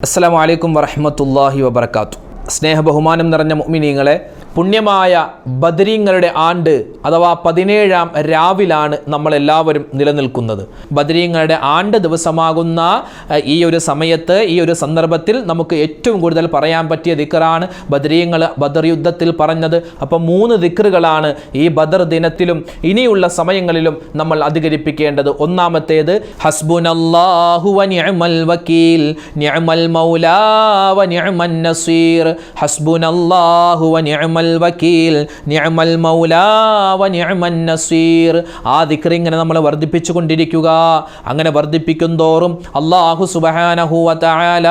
അസ്സാം വലൈക്കും വറഹമത്തല്ലാഹി വബർക്കാത്തു സ്നേഹബഹുമാനം നിറഞ്ഞ മുഅ്മിനീങ്ങളെ പുണ്യമായ ബദരീങ്ങളുടെ ആണ്ട് അഥവാ പതിനേഴാം രാവിലാണ് നമ്മളെല്ലാവരും നിലനിൽക്കുന്നത്. ബദരീങ്ങളുടെ ആണ്ട് ദിവസമാകുന്ന ഈ ഒരു സമയത്ത് ഈ ഒരു സന്ദർഭത്തിൽ നമുക്ക് ഏറ്റവും കൂടുതൽ പറയാൻ പറ്റിയ ദിക്കറാണ് ബദരീങ്ങൾ ബദർ യുദ്ധത്തിൽ പറഞ്ഞത്. അപ്പം മൂന്ന് ദിക്കറുകളാണ് ഈ ബദർ ദിനത്തിലും ഇനിയുള്ള സമയങ്ങളിലും നമ്മൾ അധികരിപ്പിക്കേണ്ടത്. ഒന്നാമത്തേത് ഹസ്ബുനല്ലാഹു നിഅമൽ വക്കീൽ നിഅമൽ മൗലാ നസീർ. വക്കീൽ നിഅമൽ മൗലാ വ നിഅമൻ നസീർ. ആ ദിക്ർ ഇങ്ങനെ നമ്മൾ വർദ്ധിപ്പിച്ചു കൊണ്ടിരിക്കുക. അങ്ങനെ വർദ്ധിപ്പിക്കും തോറും അള്ളാഹു സുബ്ഹാനഹു വ തആല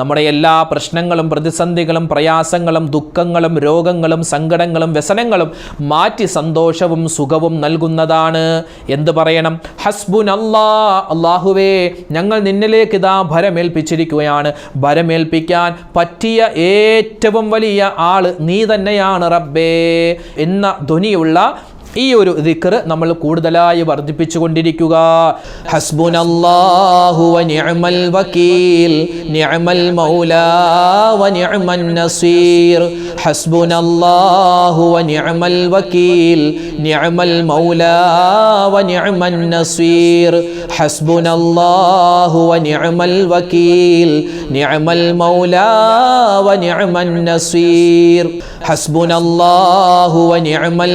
നമ്മുടെ എല്ലാ പ്രശ്നങ്ങളും പ്രതിസന്ധികളും പ്രയാസങ്ങളും ദുഃഖങ്ങളും രോഗങ്ങളും സങ്കടങ്ങളും വ്യസനങ്ങളും മാറ്റി സന്തോഷവും സുഖവും നൽകുന്നതാണ്. എന്ത് പറയണം? ഹസ്ബുൻ അല്ലാ അള്ളാഹുവേ ഞങ്ങൾ നിന്നിലേക്ക് ഇതാ ഭരമേൽപ്പിച്ചിരിക്കുകയാണ്. ഭരമേൽപ്പിക്കാൻ പറ്റിയ ഏറ്റവും വലിയ ആൾ നീ തന്നെയാണ് റബ്ബേ. എന്ന ധ്വനിയുള്ള ഈ ഒരു ദിക്കർ നമ്മൾ കൂടുതലായി വർദ്ധിപ്പിച്ചു കൊണ്ടിരിക്കുക. ഹസ്ബുനല്ലാഹു നിഅമൽ നിഅമൽ മൗലാ നസീർ. ഹസ്ബുനല്ലാഹു വ നിഅമൽ വക്കീൽ നിഅമൽ മൗലാ നസീർ. ഹസ്ബുനല്ലാഹു വ നിഅമൽ വക്കീൽ നിഅമൽ മൗലാ നസീർ. ഹസ്ബുനല്ലാഹു വ നിഅമൽ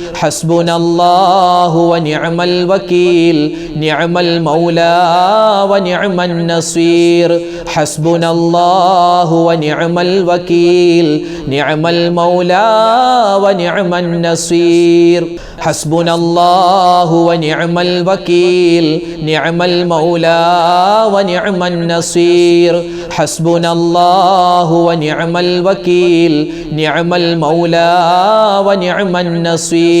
ഹസ്ബുനല്ലാഹു വ നിഅമൽ വക്കീൽ നിഅമൽ മൗലാ വ നിഅമൻ നസീർ. ഹസ്ബുനല്ലാഹു വ നിഅമൽ വക്കീൽ നിഅമൽ മൗലാ വ നിഅമൻ നസീർ. ഹസ്ബുനല്ലാഹു വ നിഅമൽ വക്കീൽ നിഅമൽ മൗലാ വ നിഅമൻ നസീർ. ഹസ്ബുനല്ലാഹു വ നിഅമൽ വക്കീൽ നിഅമൽ മൗലാ വ നിഅമൻ നസീർ.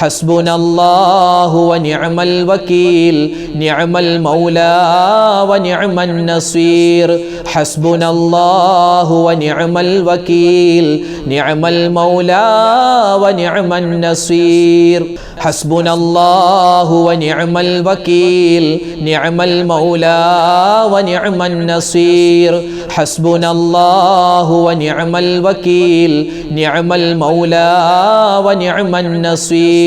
ഹസ്ബുനല്ലാഹു വ നിഅമൽ വക്കീൽ നിഅമൽ മൗലാ വ നിഅമൻ നസീർ. ഹസ്ബുനല്ലാഹു വ നിഅമൽ വക്കീൽ നിഅമൽ മൗലാ വ നിഅമൻ നസീർ. ഹസ്ബുനല്ലാഹു വ നിഅമൽ വക്കീൽ നിഅമൽ മൗലാ വ നിഅമൻ നസീർ. ഹസ്ബുനല്ലാഹു വ നിഅമൽ വക്കീൽ നിഅമൽ മൗലാ വ നിഅമൻ നസീർ.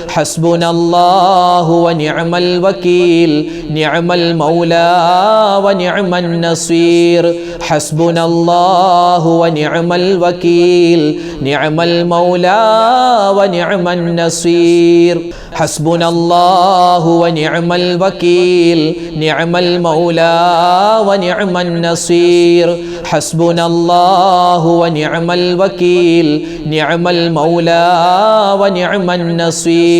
ഹസ്ബുനല്ലാഹു വ നിഅമൽ വക്കീൽ നിഅമൽ മൗലാ വ നിഅമൻ നസീർ. ഹസ്ബുനല്ലാഹു വ നിഅമൽ വക്കീൽ നിഅമൽ മൗലാ വ നിഅമൻ നസീർ. ഹസ്ബുനല്ലാഹു വ നിഅമൽ വക്കീൽ നിഅമൽ മൗലാ വ നിഅമൻ നസീർ. ഹസ്ബുനല്ലാഹു വ നിഅമൽ വക്കീൽ നിഅമൽ മൗലാ വ നിഅമൻ നസീർ.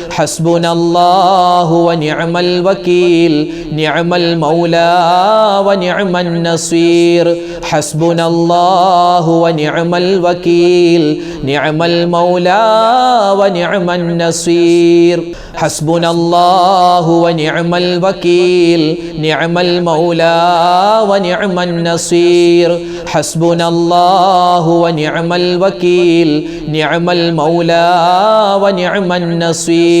ഹസ്ബുനല്ലാഹു വ നിഅമൽ വക്കീൽ നിഅമൽ മൗലാ വ നിഅമൻ നസീർ. ഹസ്ബുനല്ലാഹു വ നിഅമൽ വക്കീൽ നിഅമൽ മൗലാ വ നിഅമൻ നസീർ. ഹസ്ബുനല്ലാഹു വനിഅമൽ വകീൽ നിഅമൽ മൗലാ വനിഅമൻ നസീർ. ഹസ്ബുനല്ലാഹു വനിഅമൽ വകീൽ നിഅമൽ മൗലാ വനിഅമൻ നസീർ.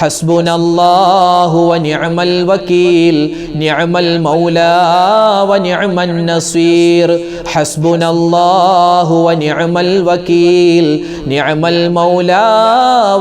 ഹസ്ബുനല്ലാഹു വനിഅമൽ വകീൽ നിഅമൽ മൗലാ വനിഅമൻ നസീർ. ഹസ്ബുനല്ലാഹു വനിഅമൽ വകീൽ നിഅമൽ മൗലാ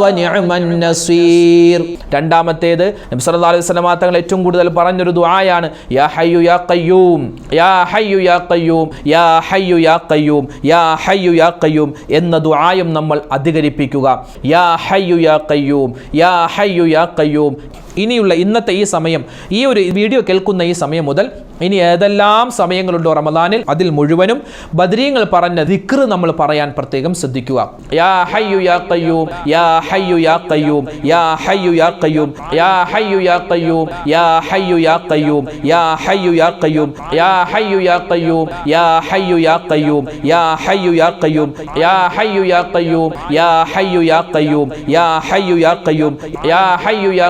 വനിഅമൻ നസീർ. രണ്ടാമത്തേത് നബി സല്ലല്ലാഹു അലൈഹി വസല്ലം തങ്ങൾ ഏറ്റവും കൂടുതൽ പറഞ്ഞൊരു ദുആയാണ് യാ ഹയ്യു യാ ഖയ്യൂം യാ ഹയ്യു യാ ഖയ്യൂം യാ ഹയ്യു യാ ഖയ്യൂം യാ ഹയ്യു യാ ഖയ്യൂം എന്ന ദുആയും നമ്മൾ അധികരിപ്പിക്കുക. യാ ഹയ്യു യാ ഖയ്യൂം യാ حي يا قيوم. ഇനിയുള്ള ഇന്നത്തെ ഈ സമയം ഈ ഒരു വീഡിയോ കേൾക്കുന്ന ഈ സമയം മുതൽ ഇനി ഏതെല്ലാം സമയങ്ങളുണ്ടോ റമദാനിൽ അതിൽ മുഴുവനും ബദ്രീങ്ങൾ പറഞ്ഞ ദിക്ർ നമ്മൾ പറയാൻ പ്രത്യേകം ശ്രദ്ധിക്കുക യാ ഹയ്യു യാ യാ ഹയ്യു യാ യാ ഹയ്യു യാ യാ ഹയ്യു യാ യാ ഹയ്യു യാ യാ ഹയ്യു യാ യാ ഹയ്യു യാ യാ ഹയ്യു യാ യാ ഹയ്യു യാ യാ ഹയ്യു യാ യാ ഹയ്യു യാ യാ ഹയ്യു യാ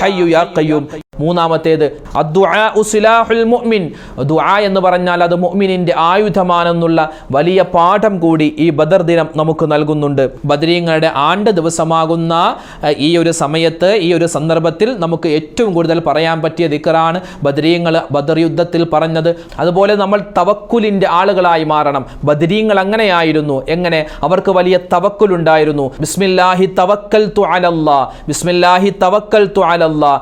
حي يا قيوم. മൂന്നാമത്തേത് മുഅ്മിൻ. ദുആ എന്ന് പറഞ്ഞാൽ അത് മുഅ്മിനിന്റെ ആയുധമാണെന്നുള്ള വലിയ പാഠം കൂടി ഈ ബദർ ദിനം നമുക്ക് നൽകുന്നുണ്ട്. ബദരീങ്ങളുടെ ആണ്ട് ദിവസമാകുന്ന ഈ ഒരു സമയത്ത് ഈ ഒരു സന്ദർഭത്തിൽ നമുക്ക് ഏറ്റവും കൂടുതൽ പറയാൻ പറ്റിയ ദിക്കറാണ് ബദരീങ്ങൾ ബദർ യുദ്ധത്തിൽ പറഞ്ഞത്. അതുപോലെ നമ്മൾ തവക്കുലിന്റെ ആളുകളായി മാറണം. ബദരീങ്ങൾ അങ്ങനെയായിരുന്നു. എങ്ങനെ? അവർക്ക് വലിയ തവക്കുലുണ്ടായിരുന്നു ബിസ്മില്ലാഹി തവക്കൽ തു അലല്ലാ. ബിസ്മില്ലാഹി തവക്കൽ തു അലല്ലാ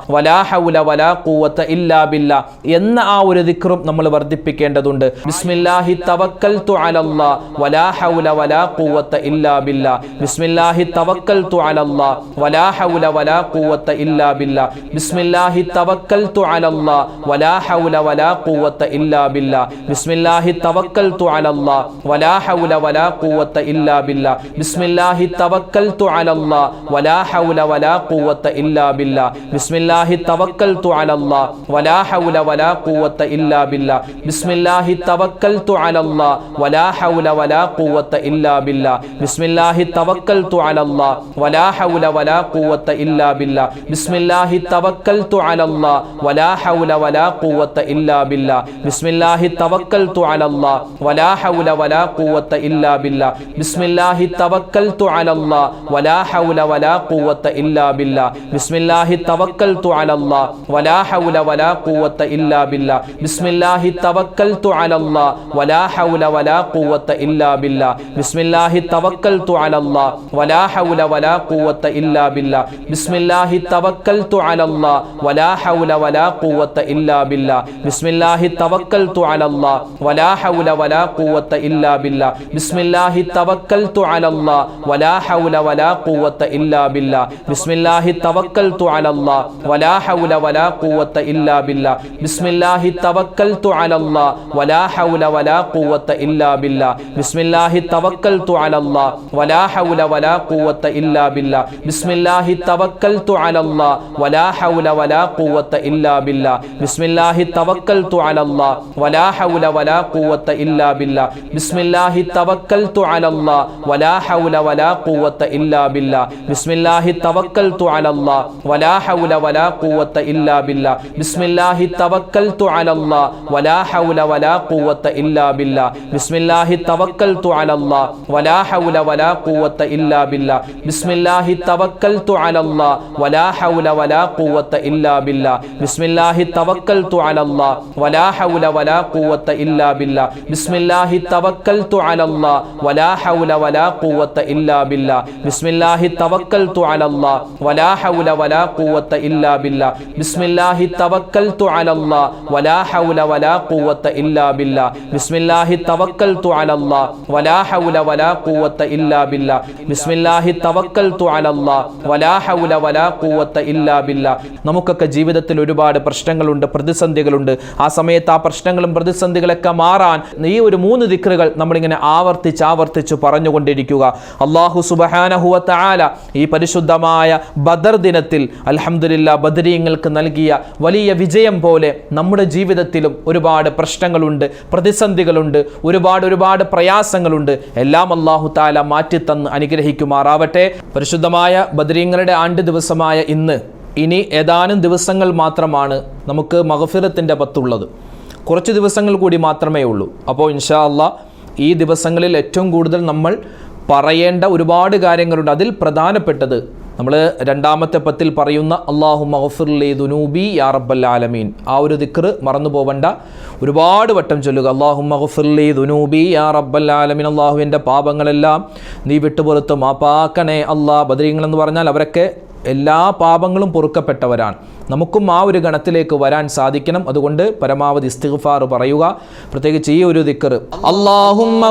ഹൗല വലാ ഖുവത ഇല്ലാ ബില്ലാ എന്ന ആ ഒരു ദിക്റും നമ്മൾ വർദ്ധിപ്പിക്കേണ്ടതുണ്ട്. ബിസ്മില്ലാഹി തവക്കൽ തു അലല്ലാ വലാ ഹൗല വലാ ഖുവത ഇല്ലാ ബില്ലാ. ബിസ്മില്ലാഹി തവക്കൽ തു അലല്ലാ വലാ ഹൗല വലാ ഖുവത ഇല്ലാ ബില്ലാ. ബിസ്മില്ലാഹി തവക്കൽ തു അലല്ലാ വലാ ഹൗല വലാ ഖുവത ഇല്ലാ ബില്ലാ. ബിസ്മില്ലാഹി തവക്കൽ തു അലല്ലാ വലാ ഹൗല വലാ ഖുവത ഇല്ലാ ബില്ലാ. ബിസ്മില്ലാഹി തവക്കൽ തു അലല്ലാ വലാ ഹൗല വലാ ഖുവത ഇല്ലാ ബില്ലാ. ബിസ്മില്ലാഹി തവക്കൽ توكلت على الله ولا حول ولا قوة إلا بالله. بسم الله توكلت على الله ولا حول ولا قوة إلا بالله. بسم الله توكلت على الله ولا حول ولا قوة إلا بالله. بسم الله توكلت على الله ولا حول ولا قوة إلا بالله. بسم الله توكلت على الله ولا حول ولا قوة إلا بالله. بسم الله توكلت على الله ولا حول ولا قوة إلا بالله. بسم الله توكلت على الله വലാ ഹൗല വലാ ഖുവത ഇല്ലാ ബില്ലാ ബിസ്മില്ലാഹി തവക്കൽ തു അലല്ലാ വലാ ഹൗല വലാ ഖുവത ഇല്ലാ ബില്ലാ ബിസ്മില്ലാഹി തവക്കൽ തു അലല്ലാ വലാ ഹൗല വലാ ഖുവത ഇല്ലാ ബില്ലാ ബിസ്മില്ലാഹി തവക്കൽ തു അലല്ലാ വലാ ഹൗല വലാ ഖുവത ഇല്ലാ ബില്ലാ ബിസ്മില്ലാഹി തവക്കൽ തു അലല്ലാ വലാ ഹൗല വലാ ഖുവത ഇല്ലാ ബില്ലാ ബിസ്മില്ലാഹി തവക്കൽ തു അലല്ലാ വലാ ഹൗല വലാ ഖുവത ഇല്ലാ ബില്ലാ ബിസ്മില്ലാഹി തവക്കൽ തു അലല്ലാ വലാ ഹൗല ولا قوة إلا بالله. بسم الله توكلت على الله. ولا حول ولا قوة إلا بالله. بسم الله توكلت على الله. ولا حول ولا قوة إلا بالله. بسم الله توكلت على الله. ولا حول ولا قوة إلا بالله. بسم الله توكلت على الله. ولا حول ولا قوة إلا بالله. بسم الله توكلت على الله. ولا حول ولا قوة إلا بالله. بسم الله توكلت على الله. ولا حول ولا قوة إلا ഇല്ലാ ബില്ലാ ബിസ്മില്ലാഹി തവക്കൽതു അലല്ലാ വലാ ഹൗല വലാ ഖുവത ഇല്ലാ ബില്ലാ ബിസ്മില്ലാഹി തവക്കൽതു അലല്ലാ വലാ ഹൗല വലാ ഖുവത ഇല്ലാ ബില്ലാ ബിസ്മില്ലാഹി തവക്കൽതു അലല്ലാ വലാ ഹൗല വലാ ഖുവത ഇല്ലാ ബില്ലാ ബിസ്മില്ലാഹി തവക്കൽതു അലല്ലാ വലാ ഹൗല വലാ ഖുവത ഇല്ലാ ബില്ലാ ബിസ്മില്ലാഹി തവക്കൽതു അലല്ലാ വലാ ഹൗല വലാ ഖുവത ഇല്ലാ ബില്ലാ ബിസ്മില്ലാഹി തവക്കൽതു അലല്ലാ വലാ ഹൗല വലാ ഖുവത ഇല്ലാ ബില്ലാ ബിസ്മില്ലാഹി തവക്കൽതു അലല്ലാ വലാ ഹൗല വലാ ഇല്ലാ ബില്ലാ. ബിസ്മില്ലാഹി തവക്കൽതു അലല്ലാ വലാ ഹൗല വലാ ഇല്ലാ ബില്ലാ. ബിസ്മില്ലാഹി തവക്കൽതു അലല്ലാ വലാ ഹൗല വലാ ഇല്ലാ ബില്ലാ. നമുക്കൊക്കെ ജീവിതത്തിൽ ഒരുപാട് പ്രശ്നങ്ങളുണ്ട് പ്രതിസന്ധികളുണ്ട്. ആ സമയത്ത് ആ പ്രശ്നങ്ങളും പ്രതിസന്ധികളൊക്കെ മാറാൻ ഈ ഒരു മൂന്ന് ദിക്റുകൾ നമ്മളിങ്ങനെ ആവർത്തിച്ച് ആവർത്തിച്ച് പറഞ്ഞുകൊണ്ടിരിക്കുക. അള്ളാഹു സുബഹാനഹുവ ഈ പരിശുദ്ധമായ ബദർ ദിനത്തിൽ അൽഹംദുലില്ലാ ബദരീങ്ങൾക്ക് നൽകിയ വലിയ വിജയം പോലെ നമ്മുടെ ജീവിതത്തിലും ഒരുപാട് പ്രശ്നങ്ങളുണ്ട് പ്രതിസന്ധികളുണ്ട് ഒരുപാട് ഒരുപാട് പ്രയാസങ്ങളുണ്ട്. എല്ലാം അള്ളാഹു താല മാറ്റിത്തന്ന് അനുഗ്രഹിക്കുമാറാവട്ടെ. പരിശുദ്ധമായ ബദരീങ്ങളുടെ ആണ്ട് ദിവസമായ ഇന്ന് ഇനി ഏതാനും ദിവസങ്ങൾ മാത്രമാണ് നമുക്ക് മഹഫിറത്തിന്റെ പത്തുള്ളത്. കുറച്ച് ദിവസങ്ങൾ കൂടി മാത്രമേ ഉള്ളൂ. അപ്പോൾ ഇൻഷാ അള്ളാ ഈ ദിവസങ്ങളിൽ ഏറ്റവും കൂടുതൽ നമ്മൾ പറയേണ്ട ഒരുപാട് കാര്യങ്ങളുണ്ട്. അതിൽ പ്രധാനപ്പെട്ടത് നമ്മൾ രണ്ടാമത്തെ പത്തിൽ പറയുന്ന അള്ളാഹു മഹഫുർലി ദുനൂബി യാ റബ്ബൽ ആലമീൻ. ആ ഒരു ദിക്റ് മറന്നു പോവണ്ട. ഒരുപാട് വട്ടം ചൊല്ലുക. അള്ളാഹു മഹഫുർലി ദുനൂബി യാ റബ്ബൽ ആലമീൻ. അള്ളാഹുവിന്റെ പാപങ്ങളെല്ലാം നീ വിട്ടുപുറത്ത് മാപ്പാക്കണേ അള്ളാഹ് ബദരീങ്ങൾ എന്ന് പറഞ്ഞാൽ അവരൊക്കെ എല്ലാ പാപങ്ങളും പൊറുക്കപ്പെട്ടവരാണ്. നമുക്കും ആ ഒരു ഗണത്തിലേക്ക് വരാൻ സാധിക്കണം. അതുകൊണ്ട് പരമാവധി ഇസ്തിഗ്ഫാർ പറയുക. പ്രത്യേകിച്ച് ഈ ഒരു ദിക്കർ അല്ലാഹുമ്മ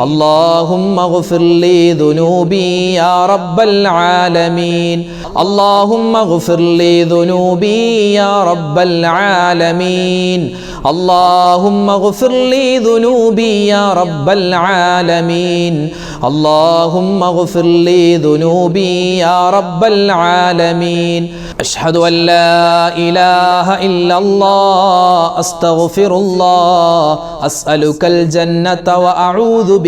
اللهم اغفر لي ذنوبي يا رب العالمين. اللهم اغفر لي ذنوبي يا رب العالمين. اللهم اغفر لي ذنوبي يا رب العالمين. اللهم اغفر لي ذنوبي يا رب العالمين. اللهم اغفر لي ذنوبي يا رب العالمين اللهم اغفر لي ذنوبي يا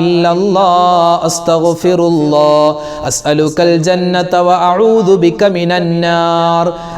إلا الله أستغفر الله أسألك الجنة وأعوذ بك من النار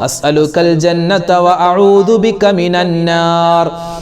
أسألك الجنة وأعوذ بك من النار.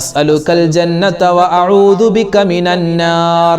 أسألك الجنة وأعوذ بك من النار.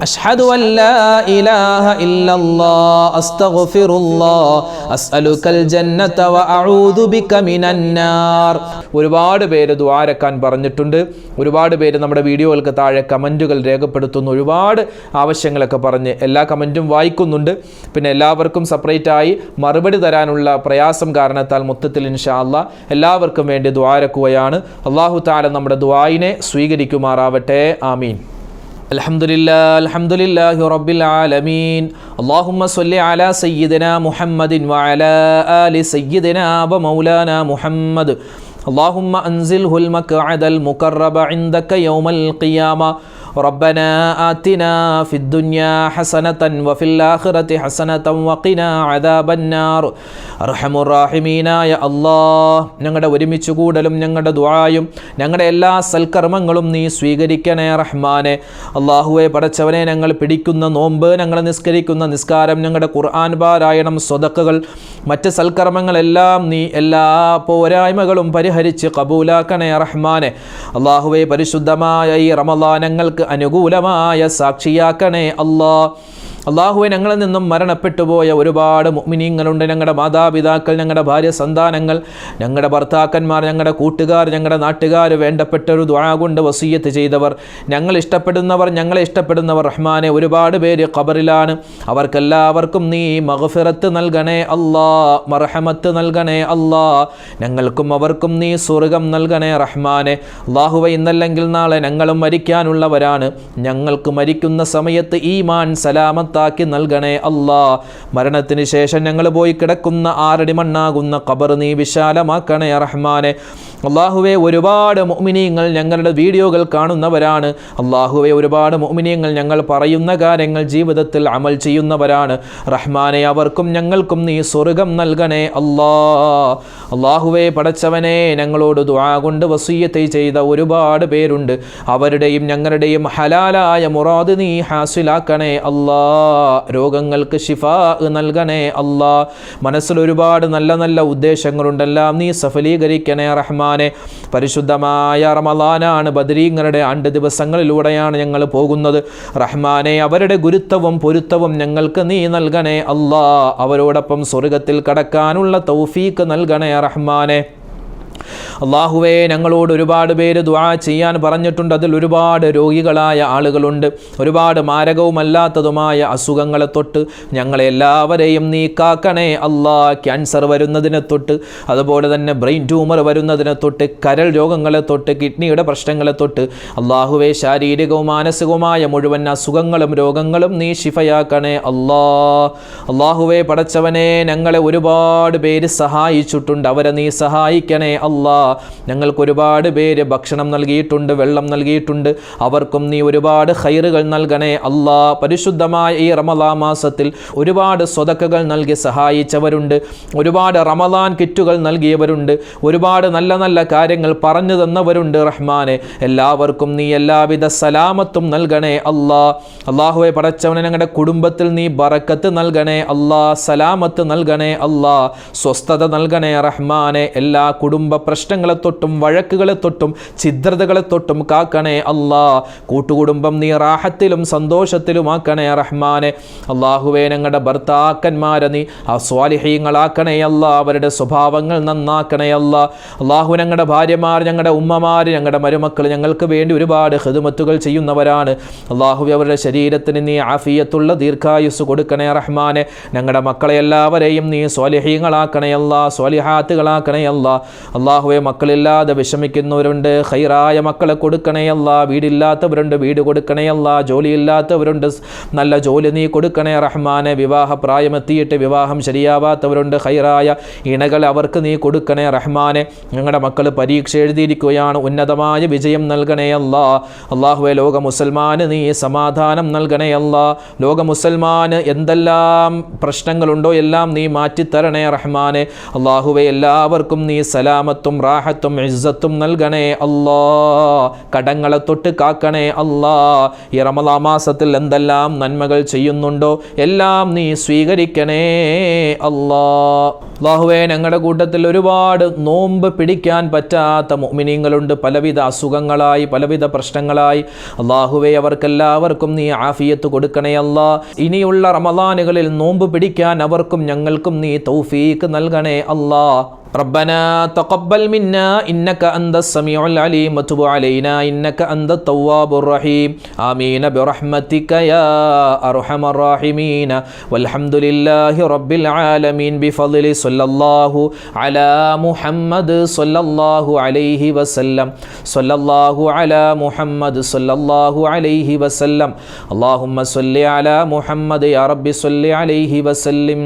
أشهد أن لا إله إلا الله أستغفر الله أسألك الجنة وأعوذ بك من النار അഷ്ഹദു അൻ ലാ ഇലാഹ ഇല്ലല്ലാഹ് അസ്തഗ്ഫിറുല്ലാഹ് അസ്അലുക്കൽ ജന്നത വ അഊദു ബിക മിനൻ നാർ ഒരുപാട് പേര് ദ്വാരക്കാൻ പറഞ്ഞിട്ടുണ്ട് ഒരുപാട് പേര് നമ്മുടെ വീഡിയോകൾക്ക് താഴെ കമൻറ്റുകൾ രേഖപ്പെടുത്തുന്നു ഒരുപാട് ആവശ്യങ്ങളൊക്കെ പറഞ്ഞ് എല്ലാ കമൻറ്റും വായിക്കുന്നുണ്ട് പിന്നെ എല്ലാവർക്കും സെപ്പറേറ്റ് ആയി മറുപടി തരാനുള്ള പ്രയാസം കാരണത്താൽ മൊത്തത്തിൽ ഇൻഷാ അല്ലാ എല്ലാവർക്കും വേണ്ടി ദ്വാരക്കുകയാണ് അള്ളാഹു താല നമ്മുടെ ദ്വായിനെ സ്വീകരിക്കുമാറാവട്ടെ ആമീൻ الحمد لله الحمد لله رب العالمين اللهم صل على سيدنا محمد وعلى آل سيدنا ومولانا محمد اللهم أنزله المقعد المقرب عندك يوم القيامة ربنا آتنا في الدنيا حسنة وفي الآخرة حسنة وقنا عذاب النار أرحم الراحمين يا الله ഞങ്ങളുടെ ഒരുമിച്ച് കൂടലും ഞങ്ങളുടെ ദുആയും ഞങ്ങളുടെ എല്ലാ സൽക്കർമ്മങ്ങളും നീ സ്വീകരിക്കണേ റഹ്മാനെ അള്ളാഹുവെ പടച്ചവനെ ഞങ്ങൾ പിടിക്കുന്ന നോമ്പ് ഞങ്ങൾ നിസ്കരിക്കുന്ന നിസ്കാരം ഞങ്ങളുടെ ഖുർആൻ പാരായണം സ്വതക്കുകൾ മറ്റ് സൽക്കർമ്മങ്ങളെല്ലാം നീ എല്ലാ പോരായ്മകളും പരിഹരിച്ച് കബൂലാക്കണേ റഹ്മാനെ അള്ളാഹുവെ പരിശുദ്ധമായ ഈ റമദാൻ ഞങ്ങൾക്ക് അനുകൂലമായ സാക്ഷിയാക്കണേ അല്ലാ അള്ളാഹുവെ ഞങ്ങളിൽ നിന്നും മരണപ്പെട്ടു പോയ ഒരുപാട് മുഅ്മിനീങ്ങളുണ്ട്. ഞങ്ങളുടെ മാതാപിതാക്കൾ ഞങ്ങളുടെ ഭാര്യ സന്താനങ്ങൾ ഞങ്ങളുടെ ഭർത്താക്കന്മാർ ഞങ്ങളുടെ കൂട്ടുകാർ ഞങ്ങളുടെ നാട്ടുകാർ വേണ്ടപ്പെട്ട ഒരു ദ്വാ കൊണ്ട് വസീയത്ത് ചെയ്തവർ ഞങ്ങൾ ഇഷ്ടപ്പെടുന്നവർ ഞങ്ങളെ ഇഷ്ടപ്പെടുന്നവർ റഹ്മാനെ ഒരുപാട് പേര് ഖബറിലാണ്. അവർക്കെല്ലാവർക്കും നീ മഹഫിറത്ത് നൽകണേ അല്ലാ മർഹമത്ത് നൽകണേ അല്ലാ ഞങ്ങൾക്കും അവർക്കും നീ സ്വർഗം നൽകണേ റഹ്മാനെ. അള്ളാഹുവ ഇന്നല്ലെങ്കിൽ നാളെ ഞങ്ങളും മരിക്കാനുള്ളവരാണ്. ഞങ്ങൾക്ക് മരിക്കുന്ന സമയത്ത് ഈമാൻ സലാമത്താക്കി നൽകണേ അല്ലാ. മരണത്തിന് ശേഷം ഞങ്ങൾ പോയി കിടക്കുന്ന ആരടി മണ്ണാകുന്ന ഖബർ നീ വിശാലമാക്കണേ റഹ്മാനെ. അള്ളാഹുവെ ഒരുപാട് മുഅ്മിനീങ്ങൾ ഞങ്ങളുടെ വീഡിയോകൾ കാണുന്നവരാണ്. അള്ളാഹുവെ ഒരുപാട് മുഅ്മിനീങ്ങൾ ഞങ്ങൾ പറയുന്ന കാര്യങ്ങൾ ജീവിതത്തിൽ അമൽ ചെയ്യുന്നവരാണ്. റഹ്മാനെ അവർക്കും ഞങ്ങൾക്കും നീ സ്വർഗം നൽകണേ അല്ലാ. അള്ളാഹുവെ പടച്ചവനെ ഞങ്ങളോട് ദ്വാ കൊണ്ട് വസീയത്തെ ചെയ്ത ഒരുപാട് പേരുണ്ട്. അവരുടെയും ഞങ്ങളുടെയും ഹലാലായ മുറാദ് നീ ഹാസിലാക്കണേ അല്ലാ. രോഗങ്ങൾക്ക് ഷിഫാ നൽകണേ അല്ലാ. മനസ്സിൽ ഒരുപാട് നല്ല നല്ല ഉദ്ദേശങ്ങളുണ്ടെല്ലാം നീ സഫലീകരിക്കണേ റഹ്മാനെ. പരിശുദ്ധമായ റമലാനാണ് ബദരീങ്ങളുടെ ആണ്ട് ദിവസങ്ങളിലൂടെയാണ് ഞങ്ങൾ പോകുന്നത്. റഹ്മാനെ അവരുടെ ഗുരുത്വവും പൊരുത്തവും ഞങ്ങൾക്ക് നീ നൽകണേ അല്ലാ. അവരോടൊപ്പം സ്വർഗത്തിൽ കടക്കാനുള്ള തൗഫീക്ക് നൽകണേ റഹ്മാനെ. അള്ളാഹുവേ ഞങ്ങളോട് ഒരുപാട് പേര് ദ്വാ ചെയ്യാൻ പറഞ്ഞിട്ടുണ്ട്. അതിൽ ഒരുപാട് രോഗികളായ ആളുകളുണ്ട്. ഒരുപാട് മാരകവുമല്ലാത്തതുമായ അസുഖങ്ങളെ തൊട്ട് ഞങ്ങളെ എല്ലാവരെയും നീ കാക്കണേ അല്ലാ ക്യാൻസർ വരുന്നതിനെ തൊട്ട് അതുപോലെ തന്നെ ബ്രെയിൻ ട്യൂമർ വരുന്നതിനെ തൊട്ട് കരൾ രോഗങ്ങളെ തൊട്ട് കിഡ്നിയുടെ പ്രശ്നങ്ങളെ തൊട്ട് അള്ളാഹുവെ ശാരീരികവും മാനസികവുമായ മുഴുവൻ അസുഖങ്ങളും രോഗങ്ങളും നീ ശിഫയാക്കണേ. അള്ളാ അള്ളാഹുവെ പടച്ചവനെ ഞങ്ങളെ ഒരുപാട് പേര് സഹായിച്ചിട്ടുണ്ട്. അവരെ നീ സഹായിക്കണേ. അല്ലാ ഞങ്ങൾക്ക് ഒരുപാട് പേര് ഭക്ഷണം നൽകിയിട്ടുണ്ട് വെള്ളം നൽകിയിട്ടുണ്ട്. അവർക്കും നീ ഒരുപാട് ഹൈറുകൾ നൽകണേ അള്ളാ. പരിശുദ്ധമായ ഈ റമലാ മാസത്തിൽ ഒരുപാട് സ്വതക്കകൾ നൽകി സഹായിച്ചവരുണ്ട്. ഒരുപാട് റമലാൻ കിറ്റുകൾ നൽകിയവരുണ്ട്. ഒരുപാട് നല്ല നല്ല കാര്യങ്ങൾ പറഞ്ഞു തന്നവരുണ്ട് റഹ്മാനെ. എല്ലാവർക്കും നീ എല്ലാവിധ സലാമത്തും നൽകണേ അള്ളാ. അള്ളാഹുവെ പടച്ചവനെ ഞങ്ങളുടെ കുടുംബത്തിൽ നീ ബറക്കത്ത് നൽകണേ അള്ളാ. സലാമത്ത് നൽകണേ അള്ളാ. സ്വസ്ഥത നൽകണേ റഹ്മാനെ. എല്ലാ കുടുംബ പ്രശ്നങ്ങളെ തൊട്ടും വഴക്കുകളെ തൊട്ടും ഛിദ്രതകളെ തൊട്ടും കാക്കണേ അല്ലാ. കൂട്ടുകുടുംബം നീ റാഹത്തിലും സന്തോഷത്തിലുമാക്കണേ റഹ്മാനെ. അള്ളാഹുവേ ഞങ്ങളുടെ ഭർത്താക്കന്മാരെ നീ ആ സ്വാലിഹീങ്ങളാക്കണേ അല്ല. അവരുടെ സ്വഭാവങ്ങൾ നന്നാക്കണേ അല്ല. അള്ളാഹു ഞങ്ങളുടെ ഭാര്യമാർ ഞങ്ങളുടെ ഉമ്മമാർ ഞങ്ങളുടെ മരുമക്കൾ ഞങ്ങൾക്ക് വേണ്ടി ഒരുപാട് ഹിതുമത്തുകൾ ചെയ്യുന്നവരാണ്. അള്ളാഹു അവരുടെ ശരീരത്തിന് നീ ആഫിയത്തുള്ള ദീർഘായുസ് കൊടുക്കണേ റഹ്മാനെ. ഞങ്ങളുടെ മക്കളെ എല്ലാവരെയും നീ സ്വാലിഹീങ്ങളാക്കണേ അല്ല സ്വാലിഹാത്തുകളാക്കണേ അല്ല. അള്ളാഹുവെ മക്കളില്ലാതെ വിഷമിക്കുന്നവരുണ്ട്. ഹൈറായ മക്കളെ കൊടുക്കണേയല്ല വീടില്ലാത്തവരുണ്ട് വീട് കൊടുക്കണേയല്ല ജോലിയില്ലാത്തവരുണ്ട് നല്ല ജോലി നീ കൊടുക്കണേ റഹ്മാനെ. വിവാഹ പ്രായമെത്തിയിട്ട് വിവാഹം ശരിയാവാത്തവരുണ്ട്. ഹൈറായ ഇണകൾ അവർക്ക് നീ കൊടുക്കണേ റഹ്മാനെ. ഞങ്ങളുടെ മക്കൾ പരീക്ഷ എഴുതിയിരിക്കുകയാണ്. ഉന്നതമായ വിജയം നൽകണേയല്ല അള്ളാഹുവെ ലോക മുസൽമാന് നീ സമാധാനം നൽകണേയല്ല ലോക മുസൽമാന് എന്തെല്ലാം പ്രശ്നങ്ങളുണ്ടോ എല്ലാം നീ മാറ്റിത്തരണേ റഹ്മാനെ. അള്ളാഹുവെ എല്ലാവർക്കും നീ സലാമത്തും റാഹത്തും ഇസ്സത്തും നൽകണേ അല്ലാ. കടങ്ങളെ തൊട്ട് കാക്കണേ അല്ലാ. ഈ റമദാ മാസത്തിൽ എന്തെല്ലാം നന്മകൾ ചെയ്യുന്നുണ്ടോ എല്ലാം നീ സ്വീകരിക്കണേ അല്ലാ. അള്ളാഹുവേ ഞങ്ങളുടെ കൂട്ടത്തിൽ ഒരുപാട് നോമ്പ് പിടിക്കാൻ പറ്റാത്ത മുഅ്മിനീങ്ങളുണ്ട്. പലവിധ അസുഖങ്ങളായി പലവിധ പ്രശ്നങ്ങളായി. അള്ളാഹുവെ അവർക്കെല്ലാവർക്കും നീ ആഫിയത്ത് കൊടുക്കണേ അല്ലാ. ഇനിയുള്ള റമദാനുകളിൽ നോമ്പ് പിടിക്കാൻ അവർക്കും ഞങ്ങൾക്കും നീ തൗഫീക്ക് നൽകണേ അല്ലാ. ربنا تقبل منا إنك أنت السميع العليم وتب علينا إنك أنت التواب الرحيم آمين برحمتك يا أرحم الراحمين والحمد لله رب العالمين بفضل صلى الله على محمد صلى الله عليه وسلم صلى الله على محمد صلى الله عليه وسلم اللهم صل على محمد يا رب صل عليه وسلم